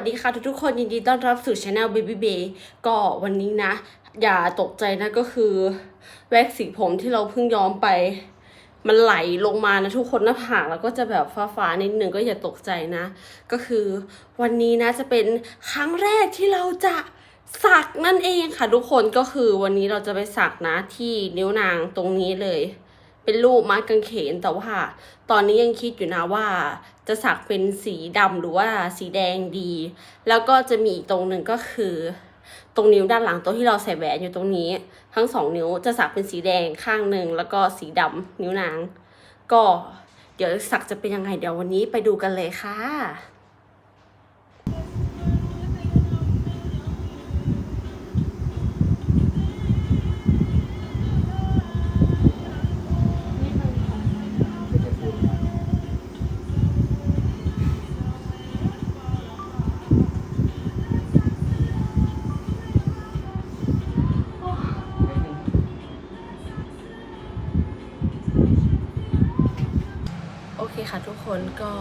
วัสดีค่ะทุกๆคนยินดีต้อนรับสู่ช anel Baby Bay ก็วันนี้นะ อย่าตกใจนะก็คือ แว็กสีผมที่เราเพิ่งย้อมไป มันไหลลงมานะทุกคนหน้าผากแล้วก็จะแบบฟ้าๆนิดนึงก็อย่าตกใจนะ ก็คือวันนี้นะจะเป็นครั้งแรกที่เราจะสักนั่นเองค่ะทุกคนก็คือวันนี้เราจะไปสักนะที่นิ้วนางตรงนี้เลย เป็นรูปไม้กางเขนแต่ว่า ตอนนี้ยังคิดอยู่นะว่า จะสักเป็นสีดำหรือว่าสีแดงดี แล้วก็จะมีอีกตรงหนึ่งก็คือ ตรงนิ้วด้านหลังตรงที่เราใส่แหวนอยู่ตรงนี้ ทั้งสองนิ้วจะสักเป็นสีแดงข้างหนึ่งแล้วก็สีดำนิ้วนาง ก็เดี๋ยวสักจะเป็นยังไงเดี๋ยววันนี้ไปดูกันเลยค่ะ โอเคค่ะทุกคนก็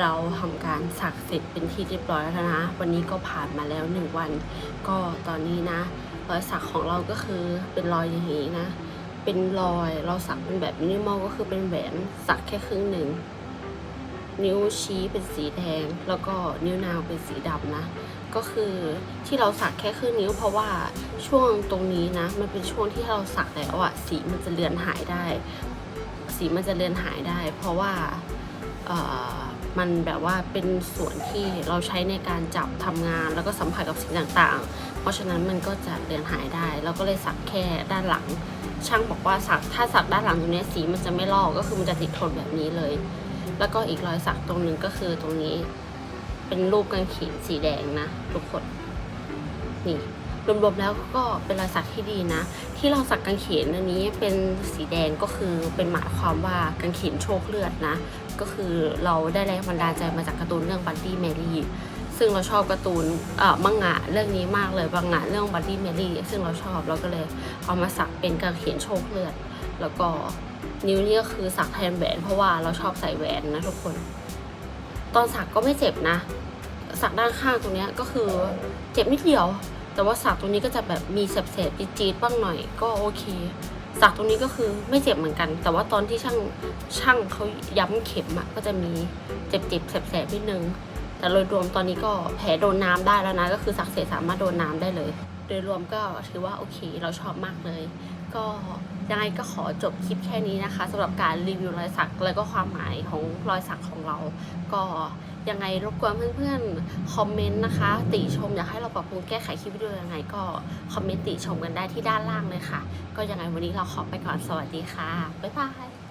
เราทำการสักเสร็จเป็นที่เรียบร้อยแล้วนะ วันนี้ก็ผ่านมาแล้วหนึ่งวัน ก็ตอนนี้นะรอยสักของเราก็คือเป็นรอยอย่างนี้นะ เป็นรอยเราสักเป็นแบบมินิมอลก็คือเป็นแหวนสักแค่ครึ่งหนึ่งนิ้วชี้เป็นสีแดง แล้วก็นิ้วนางเป็นสีดำนะ ก็คือที่เราสักแค่ครึ่งนิ้ว เพราะว่าช่วงตรงนี้นะ มันเป็นช่วงที่เราสักแล้วอะสีมันจะเลือนหายได้ สีมันจะเลือนหายได้ เพราะว่ามันแบบว่าเป็นส่วนที่เราใช้ในการจับทำงานแล้วก็สัมผัสกับสิ่งต่างๆ เพราะฉะนั้นมันก็จะเลือนหายได้ เราก็เลยสักแค่ด้านหลัง ช่างบอกว่าสักถ้าสักด้านหลังตรงนี้สีมันจะไม่ลอกก็คือมันจะติดทนแบบนี้เลย แล้วก็อีกรอยสักตรงนึงก็คือตรงนี้ เป็นรูปกางเขนสีแดงนะทุกคนนี่ รวมๆแล้วก็เป็นรอยสักที่ดีนะ ที่เราสักกางเขนอันนี้เป็นสีแดงก็คือเป็นหมายความว่ากางเขนโชคเลือดนะ ก็คือเราได้แรงบันดาลใจมาจากการ์ตูนเรื่องบั d ดี้แมรี่ซึ่งเราชอบการ์ตูนเอ่อมังงะเรื่องนี้มากเลยบางงะเรื่องบั d ดี้แมรี่ซึ่งเราชอบเราก็เลยเอามาสักเป็นกางเขนโชคเลือด แล้วก็นิ้วนี่ก็คือสักแทนแหวนเพราะว่าเราชอบใส่แหวนนะทุกคน ตอนสักก็ไม่เจ็บนะ สักด้านข้างตรงนี้ก็คือเจ็บนิดเดียว แต่ว่าสักตรงนี้ก็จะแบบมีแสบๆจี๊ดๆบ้างหน่อยก็โอเค สักตรงนี้ก็คือไม่เจ็บเหมือนกัน แต่ว่าตอนที่ช่างช่างเขาย้ำเข็มอะก็จะมีเจ็บๆแสบๆนิดนึง แต่โดยรวมตอนนี้ก็แผลโดนน้ำได้แล้วนะก็คือสักเสร็จสามารถโดนน้ำได้เลย โดยรวมก็ถือว่าโอเคเราชอบมากเลย ก็ยังไงก็ขอจบคลิปแค่นี้นะคะสำหรับการรีวิวรอยสักแล้วก็ความหมายของรอยสักของเรา ก็ ยังไงรบกวนเพื่อนๆคอมเมนต์นะคะ ติชมอยากให้เราปรับปรุงแก้ไขคลิปวิดีโอยังไงก็คอมเมนต์ติชมกันได้ที่ด้านล่างเลยค่ะ ก็ยังไงวันนี้เราขอไปก่อนสวัสดีค่ะบ๊ายบาย